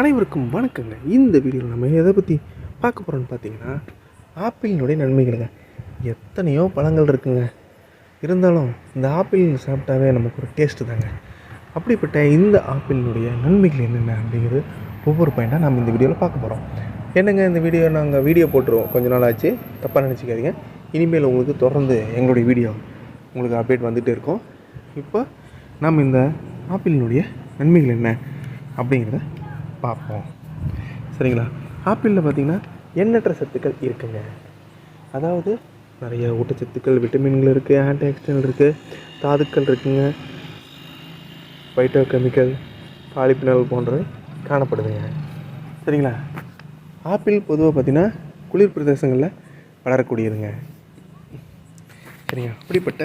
அனைவருக்கும் வணக்கங்க. இந்த வீடியோவில் நம்ம எதை பற்றி பார்க்க போகிறோம்னு பார்த்தீங்கன்னா ஆப்பிளினுடைய நன்மைகளுங்க. எத்தனையோ பழங்கள் இருக்குங்க. இருந்தாலும் இந்த ஆப்பிள் சாப்பிட்டாவே நமக்கு ஒரு டேஸ்ட்டு தாங்க. அப்படிப்பட்ட இந்த ஆப்பிளினுடைய நன்மைகள் என்னென்ன அப்படிங்கிறது ஒவ்வொரு பாயிண்டாக நம்ம இந்த வீடியோவில் பார்க்க போகிறோம் என்னங்க இந்த வீடியோ? நாங்கள் வீடியோ போட்டுருவோம். கொஞ்ச நாள் ஆச்சு. தப்பாக நினச்சிக்காதீங்க. இனிமேல் உங்களுக்கு தொடர்ந்து எங்களுடைய வீடியோ உங்களுக்கு அப்டேட் வந்துகிட்டே இருக்கும். இப்போ நம்ம இந்த ஆப்பிளினுடைய நன்மைகள் என்ன அப்படிங்கிறத பார்ப்போம். சரிங்களா? ஆப்பிளில் பார்த்தீங்கன்னா எண்ணற்ற சத்துக்கள் இருக்குங்க. அதாவது நிறைய ஊட்டச்சத்துக்கள் விட்டமின்கள் இருக்குது ஆன்டி ஆக்சிடென்ட் இருக்குது தாதுக்கள் இருக்குங்க. பைட்டோ கெமிக்கல் பாலிபினால் போன்றவை காணப்படுதுங்க. சரிங்களா? ஆப்பிள் பொதுவாக பார்த்தீங்கன்னா குளிர் பிரதேசங்களில் வளரக்கூடியதுங்க. சரிங்க அப்படிப்பட்ட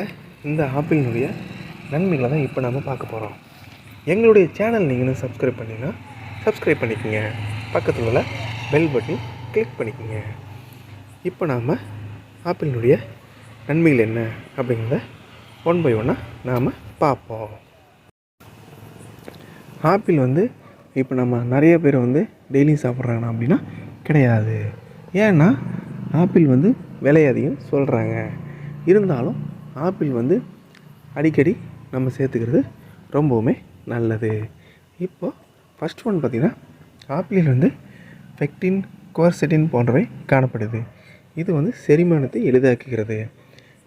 இந்த ஆப்பிளினுடைய நன்மைகளை தான் இப்போ நம்ம பார்க்க போகிறோம் எங்களுடைய சேனல் நீங்கள் இன்னும் சப்ஸ்கிரைப் பண்ணிங்கன்னா சப்ஸ்கிரைப் பண்ணிக்கோங்க. பக்கத்தில் உள்ள பெல் பட்டன் கிளிக் பண்ணிக்கோங்க. இப்போ நாம் ஆப்பிளினுடைய நன்மைகள் என்ன அப்படிங்கிறத ஒன் பை ஒன்னாக நாம் பார்ப்போம். ஆப்பிள் வந்து இப்போ நம்ம நிறைய பேர் வந்து டெய்லியும் சாப்பிட்றாங்க அப்படின்னா கிடையாது. ஏன்னா ஆப்பிள் வந்து விலை அதிகம் சொல்கிறாங்க இருந்தாலும் ஆப்பிள் வந்து அடிக்கடி நம்ம சேர்த்துக்கிறது ரொம்பவுமே நல்லது. இப்போ ஃபஸ்ட் ஒன் பார்த்திங்கன்னா காப்பியில் வந்து பெக்டின் குவர்செட்டின் போன்றவை காணப்படுது. இது வந்து செரிமானத்தை எளிதாக்குகிறது.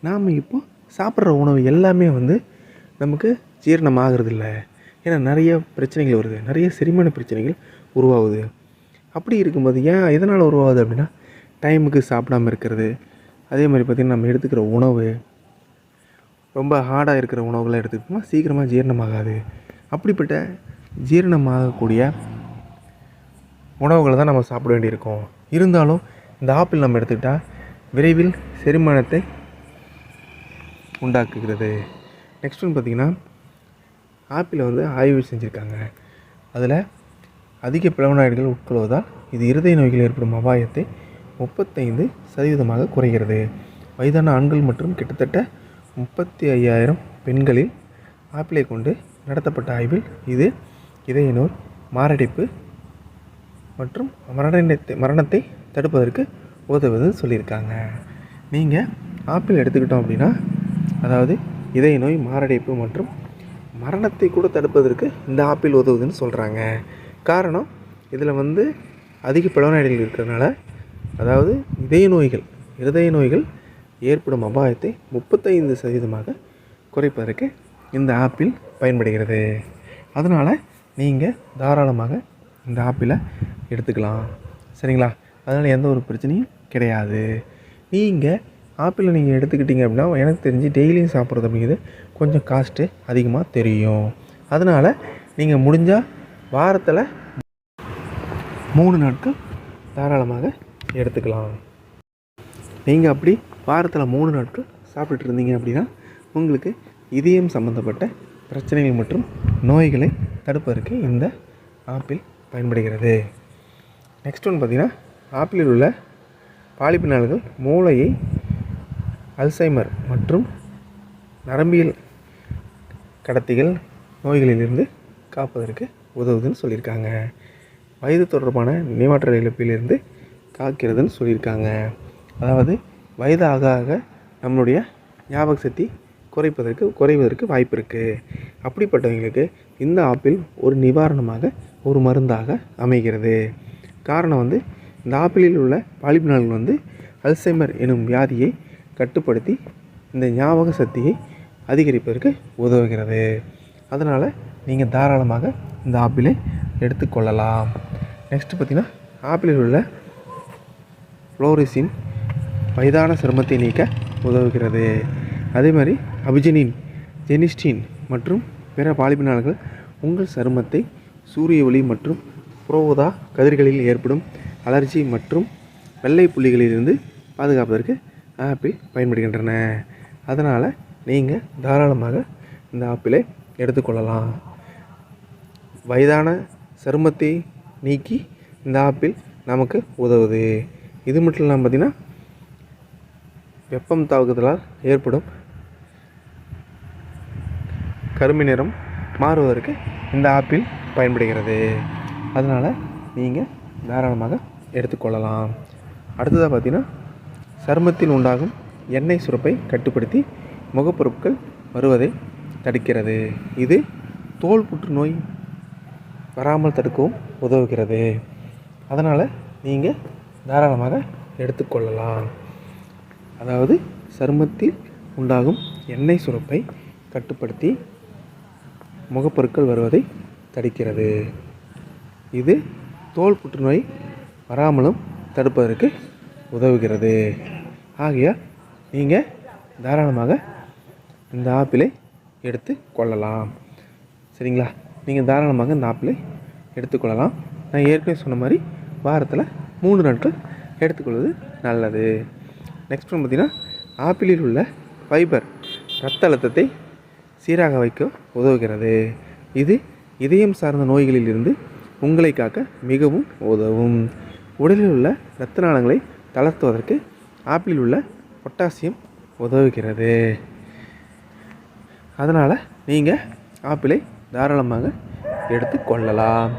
நாம் இப்போ சாப்பிட்ற உணவு எல்லாமே வந்து நமக்கு ஜீரணம் ஆகிறதில்ல ஏன்னா நிறைய பிரச்சனைகள் வருது. நிறைய செரிமான பிரச்சனைகள் உருவாகுது. அப்படி இருக்கும்போது ஏன் எதனால் உருவாகுது அப்படின்னா டைமுக்கு சாப்பிடாம இருக்கிறது. அதே மாதிரி பார்த்திங்கன்னா நம்ம எடுத்துக்கிற உணவு ரொம்ப ஹார்டாக இருக்கிற உணவுகளை எடுத்துக்கிட்டோம்னா சீக்கிரமாக ஜீரணமாகாது. அப்படிப்பட்ட ஜீரணமாகக்கூடிய உணவுகளை தான் நம்ம சாப்பிட வேண்டியிருக்கும். இருந்தாலும் இந்த ஆப்பிள் நம்ம எடுத்துக்கிட்டால் விரைவில் செரிமானத்தை உண்டாக்குகிறது. நெக்ஸ்ட் ஒன்று பார்த்திங்கன்னா ஆப்பிளை வந்து ஆய்வு செஞ்சுருக்காங்க. அதில் அதிக பிளவனாய்டுகள் உட்கொள்வதால் இது இருதய நோய்கள் ஏற்படும் அபாயத்தை முப்பத்தைந்து சதவீதமாக குறைகிறது. வயதான ஆண்கள் மற்றும் கிட்டத்தட்ட முப்பத்தி ஐயாயிரம் பெண்களில் ஆப்பிளை கொண்டு நடத்தப்பட்ட ஆய்வில் இது இதய நோய் மாரடைப்பு மற்றும் மரணத்தை மரணத்தை தடுப்பதற்கு உதவுதுன்னு சொல்லியிருக்காங்க. நீங்கள் ஆப்பிள் எடுத்துக்கிட்டோம் அப்படின்னா அதாவது இதய நோய் மாரடைப்பு மற்றும் மரணத்தை கூட தடுப்பதற்கு இந்த ஆப்பிள் உதவுதுன்னு சொல்கிறாங்க காரணம் இதில் வந்து அதிக பிளவனாய்டுகள் இருக்கிறதுனால அதாவது இதய நோய்கள் இருதய நோய்கள் ஏற்படும் அபாயத்தை முப்பத்தைந்து சதவீதமாக குறைப்பதற்கு இந்த ஆப்பிள் பயன்படுகிறது. அதனால் நீங்கள் தாராளமாக இந்த ஆப்பிளை எடுத்துக்கலாம். சரிங்களா? அதனால் எந்த ஒரு பிரச்சனையும் கிடையாது. நீங்கள் ஆப்பிளை நீங்கள் எடுத்துக்கிட்டீங்க அப்படின்னா எனக்கு தெரிஞ்சு டெய்லியும் சாப்பிட்றது அப்படிங்கிறது கொஞ்சம் காஸ்ட்டு அதிகமாக தெரியும். அதனால் நீங்கள் முடிஞ்சால் வாரத்தில் மூணு நாட்கள் தாராளமாக எடுத்துக்கலாம். நீங்கள் அப்படி வாரத்தில் மூணு நாட்கள் சாப்பிட்டுட்டு இருந்தீங்க அப்படின்னா உங்களுக்கு இதயம் சம்மந்தப்பட்ட பிரச்சனைகள் மற்றும் நோய்களை தடுப்பதற்கு இந்த ஆப்பிள் பயன்படுகிறது. நெக்ஸ்ட் ஒன்று பார்த்திங்கன்னா ஆப்பிளில் உள்ள பாலிபினால்கள் மூளையை அல்சைமர் மற்றும் நரம்பியல் கடத்திகள் நோய்களிலிருந்து காப்பதற்கு உதவுதுன்னு சொல்லியிருக்காங்க. வயது தொடர்பான நினைவாற்றல் இழப்பிலிருந்து காக்கிறதுன்னு சொல்லியிருக்காங்க. அதாவது வயது ஆக ஆக நம்மளுடைய ஞாபக சக்தி குறைப்பதற்கு குறைவதற்கு வாய்ப்பு இருக்குது அப்படிப்பட்டவங்களுக்கு இந்த ஆப்பிள் ஒரு நிவாரணமாக ஒரு மருந்தாக அமைகிறது. காரணம் வந்து இந்த ஆப்பிளில் உள்ள பாலிபினால்கள் வந்து அல்சைமர் எனும் வியாதியை கட்டுப்படுத்தி இந்த ஞாபக சக்தியை அதிகரிப்பதற்கு உதவுகிறது. அதனால் நீங்கள் தாராளமாக இந்த ஆப்பிளை எடுத்துக்கொள்ளலாம் நெக்ஸ்ட்டு பார்த்திங்கன்னா ஆப்பிளில் உள்ள ஃப்ளோரிசின் வயதான சிரமத்தை நீக்க உதவுகிறது. அதே மாதிரி அபிஜனின் ஜெனிஸ்டின் மற்றும் பிற பாலிபினால்கள் உங்கள் சருமத்தை சூரிய ஒளி மற்றும் புரோதா கதிர்களில் ஏற்படும் அலர்ஜி மற்றும் வெள்ளை புள்ளிகளிலிருந்து பாதுகாப்பதற்கு ஆப்பிள் பயன்படுகின்றன. அதனால் நீங்கள் தாராளமாக இந்த ஆப்பிளை எடுத்துக்கொள்ளலாம். வயதான சருமத்தை நீக்கி இந்த ஆப்பிள் நமக்கு உதவுது. இது மட்டும் இல்லாமல் பார்த்திங்கன்னா வெப்பம் தாக்குதலால் ஏற்படும் கருமை நிறம் மாறுவதற்கு இந்த ஆப்பிள் பயன்படுகிறது. அதனால் நீங்கள் தாராளமாக எடுத்துக்கொள்ளலாம். அடுத்ததாக பார்த்தீங்கன்னா சருமத்தில் உண்டாகும் எண்ணெய் சுரப்பை கட்டுப்படுத்தி முகப்பொருட்கள் வருவதை தடுக்கிறது. இது தோல் புற்றுநோய் வராமல் தடுக்கவும் உதவுகிறது. அதனால் நீங்கள் தாராளமாக எடுத்துக்கொள்ளலாம். அதாவது சருமத்தில் உண்டாகும் எண்ணெய் சுரப்பை கட்டுப்படுத்தி முகப்பொருட்கள் வருவதை தடுக்கிறது. இது தோல் புற்றுநோய் வராமலும் தடுப்பதற்கு உதவுகிறது. ஆகையால் நீங்கள் தாராளமாக இந்த ஆப்பிளை எடுத்து கொள்ளலாம். சரிங்களா? நீங்கள் தாராளமாக இந்த ஆப்பிளை எடுத்துக்கொள்ளலாம் நான் ஏற்கனவே சொன்ன மாதிரி வாரத்தில் மூணு நாட்கள் எடுத்துக்கொள்வது நல்லது. நெக்ஸ்ட் ஒன்று பார்த்திங்கன்னா ஆப்பிளில் உள்ள ஃபைபர் ரத்த அழுத்தத்தை சீராக வைக்க உதவுகிறது. இது இதயம் சார்ந்த நோய்களில் இருந்து உங்களை காக்க மிகவும் உதவும். உடலில் உள்ள இரத்த நாளங்களை தளர்த்துவதற்கு ஆப்பிளில் உள்ள பொட்டாசியம் உதவுகிறது. அதனால் நீங்கள் ஆப்பிளை தாராளமாக எடுத்து கொள்ளலாம்.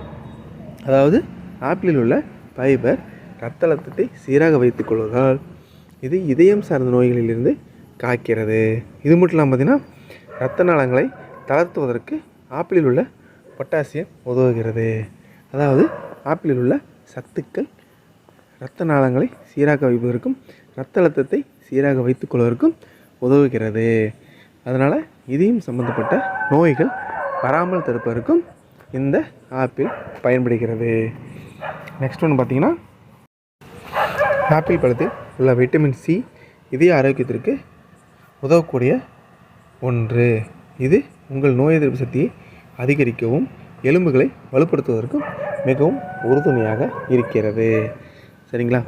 அதாவது ஆப்பிளில் உள்ள ஃபைபர் இரத்த அழுத்தத்தை சீராக வைத்துக் கொள்வதால் இது இதயம் சார்ந்த நோய்களிலிருந்து காக்கிறது. இது மட்டும் இல்லாமல் பார்த்திங்கன்னா இரத்த நாளங்களை தளர்த்துவதற்கு ஆப்பிளில் உள்ள பொட்டாசியம் உதவுகிறது. அதாவது ஆப்பிளில் உள்ள சத்துக்கள் இரத்த நாளங்களை சீராக வைப்பதற்கும் இரத்த அழுத்தத்தை சீராக வைத்துக்கொள்வதற்கும் உதவுகிறது. அதனால் இதையும் சம்பந்தப்பட்ட நோய்கள் வராமல் தடுப்பதற்கும் இந்த ஆப்பிள் பயன்படுகிறது. நெக்ஸ்ட் ஒன்று பார்த்தீங்கன்னா ஆப்பிள் பழத்தில் உள்ள விட்டமின் சி இதய ஆரோக்கியத்திற்கு உதவக்கூடிய ஒன்று. இது உங்கள் நோய் எதிர்ப்பு சக்தியை அதிகரிக்கவும் எலும்புகளை வலுப்படுத்துவதற்கும் மிகவும் உறுதுணையாக இருக்கிறது. சரிங்களா?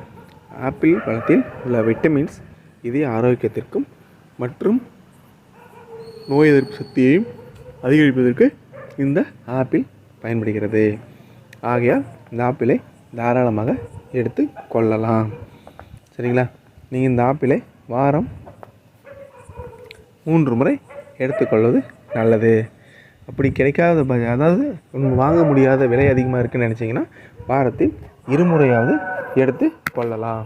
ஆப்பிள் பழத்தில் உள்ள விட்டமின்ஸ் இதய ஆரோக்கியத்திற்கும் மற்றும் நோய் எதிர்ப்பு சக்தியையும் அதிகரிப்பதற்கு இந்த ஆப்பிள் பயன்படுகிறது. ஆகையால் இந்த ஆப்பிளை தாராளமாக எடுத்து கொள்ளலாம். சரிங்களா? நீங்கள் இந்த ஆப்பிளை வாரம் மூன்று முறை எடுத்துக்கொள்வது நல்லது. அப்படி கிடைக்காத ப- அதாவது வாங்க முடியாத விலை அதிகமாக இருக்குன்னு நினச்சிங்கன்னா வாரத்தில் இருமுறையாவது எடுத்து கொள்ளலாம்.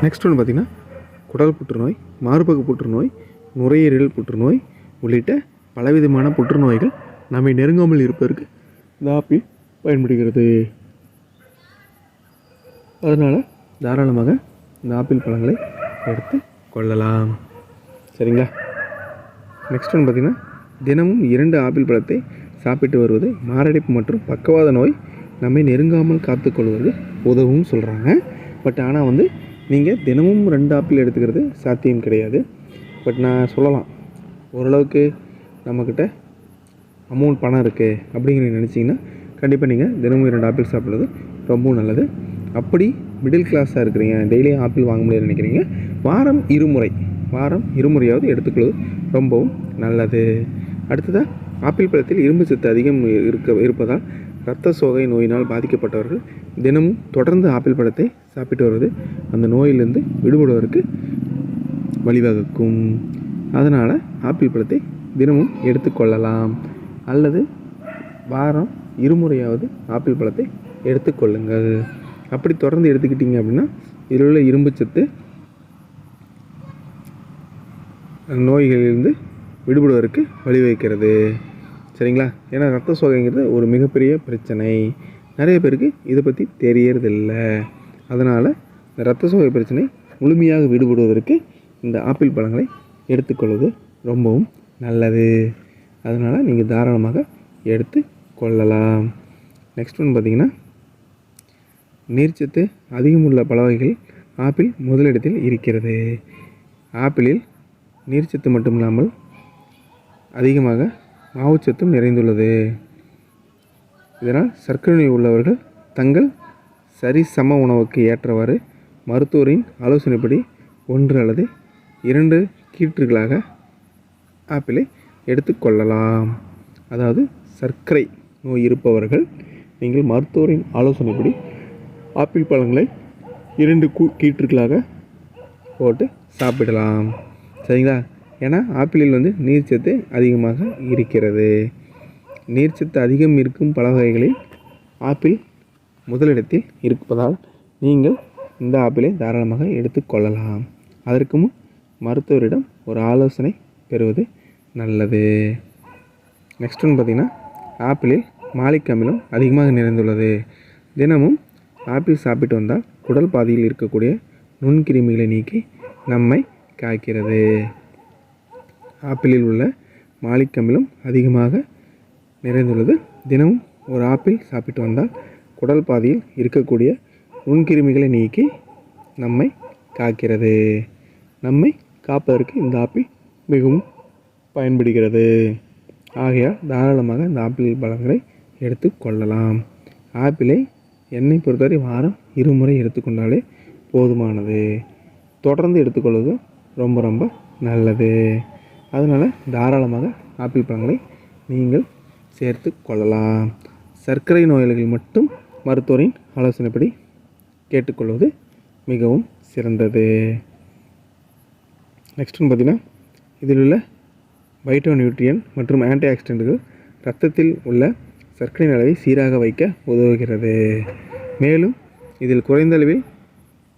நெக்ஸ்ட் ஒன்று பார்த்திங்கன்னா குடல் புற்றுநோய் மார்பக புற்றுநோய் நுரையீரல் புற்றுநோய் உள்ளிட்ட பலவிதமான புற்றுநோய்கள் நம்மை நெருங்காமல் இருப்பதற்கு இந்த ஆப்பிள் பயன்படுகிறது. அதனால் தாராளமாக இந்த ஆப்பிள் பழங்களை எடுத்து கொள்ளலாம். சரிங்களா? நெக்ஸ்ட் ஒன்று பார்த்திங்கன்னா தினமும் இரண்டு ஆப்பிள் பழத்தை சாப்பிட்டு வருவது மாரடைப்பு மற்றும் பக்கவாத நோய் நம்மை நெருங்காமல் காத்துக்கொள்வது உதவும் சொல்கிறாங்க பட் ஆனால் வந்து நீங்கள் தினமும் ரெண்டு ஆப்பிள் எடுத்துக்கிறது சாத்தியம் கிடையாது. பட் நான் சொல்லலாம் ஓரளவுக்கு நம்மக்கிட்ட அமௌண்ட் பணம் இருக்குது அப்படிங்கிற நினச்சிங்கன்னா கண்டிப்பாக நீங்கள் தினமும் இரண்டு ஆப்பிள் சாப்பிட்றது ரொம்பவும் நல்லது. அப்படி மிடில் கிளாஸாக இருக்கிறீங்க டெய்லியும் ஆப்பிள் வாங்க முடியாதுன்னு நினைக்கிறீங்க வாரம் இருமுறை வாரம் இருமுறையாவது எடுத்துக்கொள்வது ரொம்பவும் நல்லது. அடுத்ததாக ஆப்பிள் பழத்தில் இரும்பு சத்து அதிகம் இருக்க இருப்பதால் இரத்த சோகை நோயினால் பாதிக்கப்பட்டவர்கள் தினமும் தொடர்ந்து ஆப்பிள் பழத்தை சாப்பிட்டு வருவது அந்த நோயிலிருந்து விடுபடுவதற்கு வழிவகுக்கும். அதனால் ஆப்பிள் பழத்தை தினமும் எடுத்துக்கொள்ளலாம். அல்லது வாரம் இருமுறையாவது ஆப்பிள் பழத்தை எடுத்துக்கொள்ளுங்கள். அப்படி தொடர்ந்து எடுத்துக்கிட்டிங்க அப்படின்னா இதில் உள்ள இரும்புச்சத்து நோய்களிலிருந்து விடுபடுவதற்கு வழிவகுக்கிறது. சரிங்களா? ஏன்னா ரத்த சோகைங்கிறது ஒரு மிகப்பெரிய பிரச்சனை. நிறைய பேருக்கு இதை பற்றி தெரியறதில்லை. அதனால் இந்த ரத்த சோகை பிரச்சனை முழுமையாக விடுபடுவதற்கு இந்த ஆப்பிள் பழங்களை எடுத்துக்கொள்வது ரொம்பவும் நல்லது. அதனால் நீங்கள் தாராளமாக எடுத்து கொள்ளலாம். நெக்ஸ்ட் ஒன்று பார்த்தீங்கன்னா நீர்ச்சத்து அதிகமுள்ள பல வகைகள் ஆப்பிள் முதலிடத்தில் இருக்கிறது. ஆப்பிளில் நீர்ச்சத்து மட்டும் இல்லாமல் அதிகமாக மாவுச்சத்தும் நிறைந்துள்ளது. இதனால் சர்க்கரை நோய் உள்ளவர்கள் தங்கள் சரிசம உணவுக்கு ஏற்றவாறு மருத்துவரின் ஆலோசனைப்படி ஒன்று அல்லது இரண்டு கீற்றுகளாக ஆப்பிளை எடுத்துக்கொள்ளலாம் அதாவது சர்க்கரை நோய் இருப்பவர்கள் நீங்கள் மருத்துவரின் ஆலோசனைப்படி ஆப்பிள் பழங்களை இரண்டு கூ கீற்றுகளாக போட்டு சாப்பிடலாம். சரிங்களா? ஏன்னா ஆப்பிளில் வந்து நீர்ச்சத்து அதிகமாக இருக்கிறது. நீர்ச்சத்து அதிகம் இருக்கும் பழ வகைகளில் ஆப்பிள் முதலிடத்தில் இருப்பதால் நீங்கள் இந்த ஆப்பிளை தாராளமாக எடுத்துக்கொள்ளலாம் அதற்கு முன் மருத்துவரிடம் ஒரு ஆலோசனை பெறுவது நல்லது. நெக்ஸ்ட் ஒன்று பார்த்திங்கன்னா ஆப்பிளில் மாலிக் அமிலம் அதிகமாக நிறைந்துள்ளது. தினமும் ஆப்பிள் சாப்பிட்டு வந்தால் குடல் பாதையில் இருக்கக்கூடிய நுண்கிருமிகளை நீக்கி நம்மை காய்க்கிறது. ஆப்பிளில் உள்ள மாலிக் அமிலம் அதிகமாக நிறைந்துள்ளது. தினமும் ஒரு ஆப்பிள் சாப்பிட்டு வந்தால் குடல் பாதையில் இருக்கக்கூடிய நுண்கிருமிகளை நீக்கி நம்மை காக்கிறது. நம்மை காப்பதற்கு இந்த ஆப்பிள் மிகவும் பயன்படுகிறது. ஆகையால் தாராளமாக இந்த ஆப்பிள் பழங்களை எடுத்துக்கொள்ளலாம் ஆப்பிளை என்னை பொறுத்தவரை வாரம் இருமுறை எடுத்துக்கொண்டாலே போதுமானது. தொடர்ந்து எடுத்துக்கொள்வது ரொம்ப ரொம்ப நல்லது. அதனால் தாராளமாக ஆப்பிள் பழங்களை நீங்கள் சேர்த்து கொள்ளலாம். சர்க்கரை நோயாளிகள் மட்டும் மருத்துவரின் ஆலோசனைப்படி கேட்டுக்கொள்வது மிகவும் சிறந்தது. நெக்ஸ்ட்னு பார்த்திங்கன்னா இதில் உள்ள வைட்டோ நியூட்ரியன் மற்றும் ஆன்டி ஆக்சிடென்ட்கள் ரத்தத்தில் உள்ள சர்க்கரை அளவை சீராக வைக்க உதவுகிறது. மேலும் இதில் குறைந்த அளவில்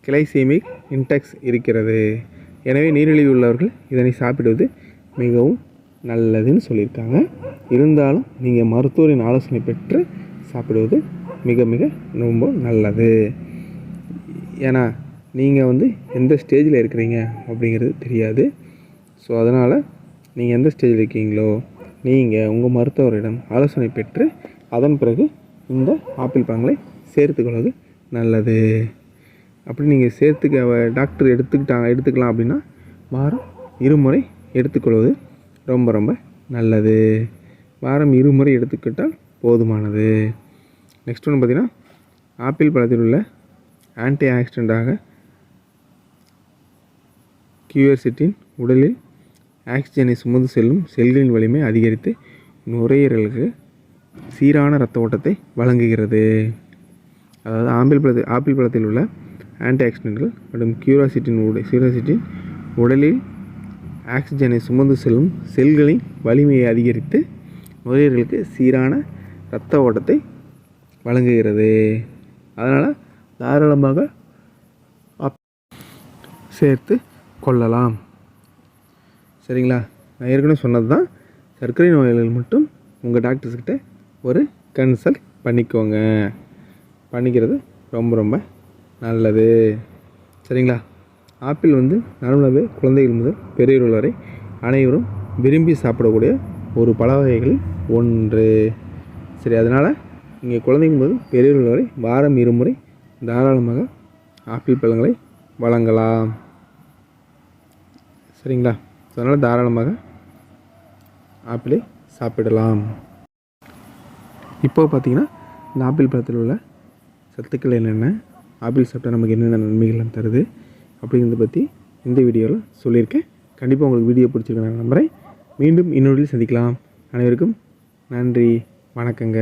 கிளைசீமிக் இன்டெக்ஸ் இருக்கிறது. எனவே நீரிழிவு உள்ளவர்கள் இதனை சாப்பிடுவது மிகவும் நல்லதுன்னு சொல்லியிருக்காங்க. இருந்தாலும் நீங்கள் மருத்துவரின் ஆலோசனை பெற்று சாப்பிடுவது மிக மிக ரொம்ப நல்லது. ஏன்னா நீங்கள் வந்து எந்த ஸ்டேஜில் இருக்கிறீங்க அப்படிங்கிறது தெரியாது. ஸோ அதனால் நீங்கள் எந்த ஸ்டேஜில் இருக்கீங்களோ நீங்கள் உங்கள் மருத்துவரிடம் ஆலோசனை பெற்று அதன் பிறகு இந்த ஆப்பிள் பழங்களை சேர்த்துக்கொள்வது நல்லது. அப்படி நீங்கள் சேர்த்துக்க டாக்டர் எடுத்துக்கிட்டாங்க எடுத்துக்கலாம் அப்படின்னா வாரம் இருமுறை எடுத்துக்கொள்வது ரொம்ப ரொம்ப நல்லது. வாரம் இருமுறை எடுத்துக்கிட்டால் போதுமானது. நெக்ஸ்ட் ஒன்று பார்த்திங்கன்னா ஆப்பிள் பழத்தில் உள்ள ஆன்டி ஆக்சிடெண்ட்டாக கியூஎர்சிட்டின் உடலில் ஆக்சிஜனை சுமந்து செல்லும் செல்களின் வலிமை அதிகரித்து நுரையீரலுக்கு சீரான இரத்த ஓட்டத்தை வழங்குகிறது. அதாவது ஆப்பிள் பழத்தில் ஆப்பிள் பழத்தில் உள்ள ஆன்டி ஆக்சிடென்ட்கள் மற்றும் கியூராசிட்டின் உடை கியூராசிட்டின் உடலில் ஆக்சிஜனை சுமந்து செல்லும் செல்களின் வலிமையை அதிகரித்து நுரையீரலுக்கு சீரான இரத்த ஓட்டத்தை வழங்குகிறது. அதனால் தாராளமாக சேர்த்து கொள்ளலாம். சரிங்களா? நான் ஏற்கனவே சொன்னது தான் சர்க்கரை நோயாளிகள் மட்டும் உங்கள் டாக்டர்ஸ்கிட்ட ஒரு கன்சல்ட் பண்ணிக்கோங்க. பண்ணிக்கிறது ரொம்ப ரொம்ப நல்லது. சரிங்களா? ஆப்பிள் வந்து நார்மலாகவே குழந்தைகள் முதல் பெரியவர்கள் வரை அனைவரும் விரும்பி சாப்பிடக்கூடிய ஒரு பல வகைகளில் ஒன்று. சரி அதனால் நீங்கள் குழந்தைங்க முதல் பெரியவர்கள் வரை வாரம் இருமுறை தாராளமாக ஆப்பிள் பழங்களை வழங்கலாம். சரிங்களா? அதனால் தாராளமாக ஆப்பிளை சாப்பிடலாம். இப்போ பார்த்தீங்கன்னா இந்த ஆப்பிள் பழத்தில் உள்ள சத்துக்கள் என்னென்ன? ஆப்பிள் சாப்பிட்டா நமக்கு என்னென்ன நன்மைகள்லாம் தருது அப்படிங்கிறத பற்றி இந்த வீடியோவில் சொல்லியிருக்கேன். கண்டிப்பாக உங்களுக்கு வீடியோ பிடிச்சிருக்கேன் நான் நம்புகிறேன் மீண்டும் இன்னொரு சந்திக்கலாம். அனைவருக்கும் நன்றி வணக்கங்க.